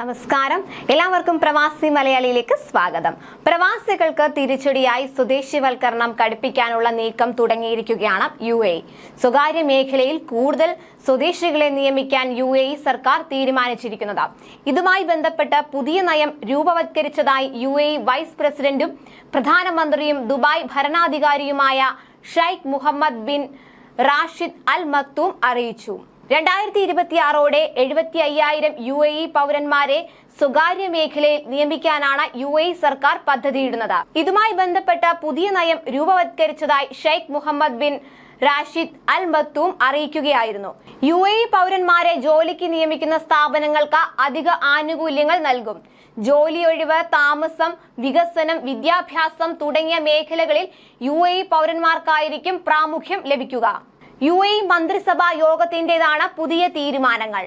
നമസ്കാരം. എല്ലാവർക്കും പ്രവാസി മലയാളിയിലേക്ക് സ്വാഗതം. പ്രവാസികൾക്ക് തിരിച്ചടിയായി സ്വദേശിവൽക്കരണം കടുപ്പിക്കാനുള്ള നീക്കം തുടങ്ങിയിരിക്കുകയാണ് യു എ. സ്വകാര്യ മേഖലയിൽ കൂടുതൽ സ്വദേശികളെ നിയമിക്കാൻ യു എ സർക്കാർ തീരുമാനിച്ചിരിക്കുന്നത്. ഇതുമായി ബന്ധപ്പെട്ട് പുതിയ നയം രൂപവത്കരിച്ചതായി യു എ വൈസ് പ്രസിഡന്റും പ്രധാനമന്ത്രിയും Dubai ഭരണാധികാരിയുമായ Sheikh Mohammed bin Rashid Al Maktoum അറിയിച്ചു. രണ്ടായിരത്തി ഇരുപത്തിയാറോടെ എഴുപത്തി അയ്യായിരം യു എ ഇ പൗരന്മാരെ സ്വകാര്യ മേഖലയിൽ നിയമിക്കാനാണ് യു എ സർക്കാർ പദ്ധതിയിടുന്നത്. ഇതുമായി ബന്ധപ്പെട്ട പുതിയ നയം രൂപവത്കരിച്ചതായി Sheikh Mohammed bin Rashid Al Maktoum അറിയിക്കുകയായിരുന്നു. യു എ പൗരന്മാരെ ജോലിക്ക് നിയമിക്കുന്ന സ്ഥാപനങ്ങൾക്ക് അധിക ആനുകൂല്യങ്ങൾ നൽകും. ജോലി ഒഴിവ് താമസം വികസനം വിദ്യാഭ്യാസം തുടങ്ങിയ മേഖലകളിൽ യു എ പൗരന്മാർക്കായിരിക്കും പ്രാമുഖ്യം ലഭിക്കുക. യു എ മന്ത്രിസഭാ യോഗത്തിന്റേതാണ് പുതിയ തീരുമാനങ്ങൾ.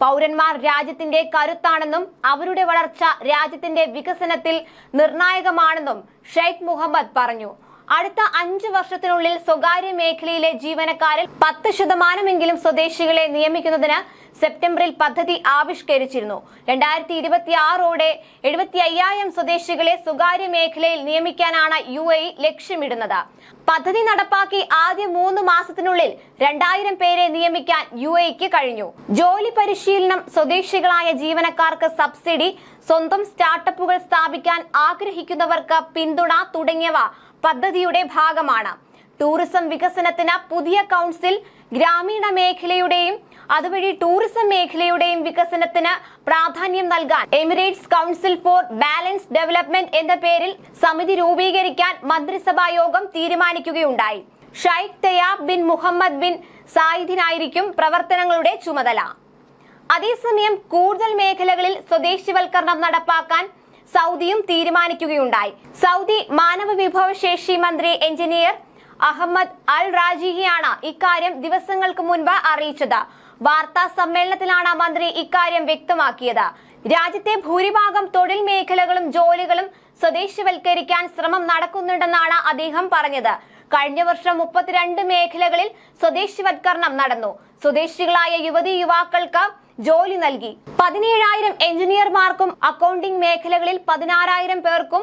പൗരന്മാർ രാജ്യത്തിന്റെ കരുത്താണെന്നും അവരുടെ വളർച്ച രാജ്യത്തിന്റെ വികസനത്തിൽ നിർണായകമാണെന്നും ഷെയ്ഖ് മുഹമ്മദ് പറഞ്ഞു. അടുത്ത അഞ്ച് വർഷത്തിനുള്ളിൽ സ്വകാര്യ മേഖലയിലെ ജീവനക്കാരിൽ പത്ത് ശതമാനമെങ്കിലും സ്വദേശികളെ നിയമിക്കുന്നതിന് സെപ്റ്റംബറിൽ പദ്ധതി ആവിഷ്കരിച്ചിരുന്നു. രണ്ടായിരത്തി ഇരുപത്തി ആറോടെ എഴുപത്തി അയ്യായിരം സ്വദേശികളെ സ്വകാര്യ മേഖലയിൽ നിയമിക്കാനാണ് യു എ ലക്ഷ്യമിടുന്നത്. പദ്ധതി നടപ്പാക്കി ആദ്യ മൂന്ന് മാസത്തിനുള്ളിൽ രണ്ടായിരം പേരെ നിയമിക്കാൻ യു എക്ക് കഴിഞ്ഞു. ജോലി പരിശീലനം സ്വദേശികളായ ജീവനക്കാർക്ക് സബ്സിഡി സ്വന്തം സ്റ്റാർട്ടപ്പുകൾ സ്ഥാപിക്കാൻ ആഗ്രഹിക്കുന്നവർക്ക് പിന്തുണ തുടങ്ങിയവ പദ്ധതിയുടെ ഭാഗമാണ്. ടൂറിസം വികസനത്തിന് പുതിയ കൗൺസിൽ ഗ്രാമീണ മേഖലയുടെയും അതുവഴി ടൂറിസം മേഖലയുടെയും വികസനത്തിന് പ്രാധാന്യം നൽകാൻ Emirates council for balance development എന്ന പേരിൽ സമിതി രൂപീകരിക്കാൻ മന്ത്രിസഭാ യോഗം തീരുമാനിക്കുകയുണ്ടായി. Sheikh Theyab bin Mohammed bin സായിദിനായിരിക്കും പ്രവർത്തനങ്ങളുടെ ചുമതല. അതേസമയം കൂടുതൽ മേഖലകളിൽ സ്വദേശിവൽക്കരണം നടപ്പാക്കാൻ സൗദിയും തീരുമാനിക്കുകയുണ്ടായി. സൗദി മാനവ വിഭവശേഷി മന്ത്രി എഞ്ചിനീയർ അഹമ്മദ് അൽ റാജിഹിയാണ് ഇക്കാര്യം ദിവസങ്ങൾക്ക് മുൻപ് അറിയിച്ചത്. വാർത്താ സമ്മേളനത്തിലാണ് മന്ത്രി ഇക്കാര്യം വ്യക്തമാക്കിയത്. രാജ്യത്തെ ഭൂരിഭാഗം തൊഴിൽ മേഖലകളും ജോലികളും സ്വദേശിവൽക്കരിക്കാൻ ശ്രമം നടക്കുന്നുണ്ടെന്നാണ് അദ്ദേഹം പറഞ്ഞത്. കഴിഞ്ഞ വർഷം മുപ്പത്തിരണ്ട് മേഖലകളിൽ സ്വദേശിവത്കരണം നടന്നു. സ്വദേശികളായ യുവതി യുവാക്കൾക്ക് ജോലി നൽകി. പതിനേഴായിരം എഞ്ചിനീയർമാർക്കും അക്കൗണ്ടിംഗ് മേഖലകളിൽ പതിനാറായിരം പേർക്കും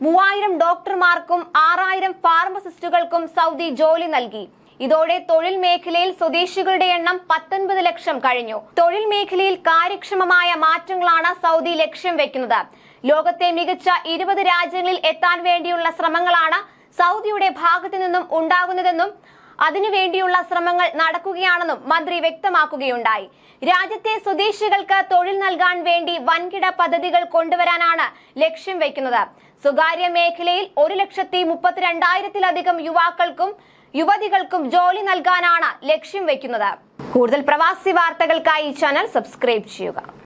മൂവായിരം ഡോക്ടർമാർക്കും ആറായിരം ഫാർമസിസ്റ്റുകൾക്കും സൗദി ജോലി നൽകി. ഇതോടെ തൊഴിൽ മേഖലയിൽ സ്വദേശികളുടെ എണ്ണം പത്തൊൻപത് ലക്ഷം കഴിഞ്ഞു. തൊഴിൽ മേഖലയിൽ കാര്യക്ഷമമായ മാറ്റങ്ങളാണ് സൗദി ലക്ഷ്യം വെക്കുന്നത്. ലോകത്തെ മികച്ച ഇരുപത് രാജ്യങ്ങളിൽ എത്താൻ വേണ്ടിയുള്ള ശ്രമങ്ങളാണ് സൗദിയുടെ ഭാഗത്തു നിന്നും ഉണ്ടാകുന്നതെന്നും അതിനുവേണ്ടിയുള്ള ശ്രമങ്ങൾ നടക്കുകയാണെന്നും മന്ത്രി വ്യക്തമാക്കുകയുണ്ടായി. രാജ്യത്തെ സ്വദേശികൾക്ക് തൊഴിൽ നൽകാൻ വേണ്ടി വൻകിട പദ്ധതികൾ കൊണ്ടുവരാനാണ് ലക്ഷ്യം വയ്ക്കുന്നത് സ്വകാര്യ മേഖലയിൽ ഒരു ലക്ഷത്തി മുപ്പത്തിരണ്ടായിരത്തിലധികം യുവാക്കൾക്കും യുവതികൾക്കും ജോലി നൽകാനാണ് ലക്ഷ്യം വയ്ക്കുന്നത് കൂടുതൽ പ്രവാസി വാർത്തകൾക്കായി ചാനൽ സബ്സ്ക്രൈബ് ചെയ്യുക.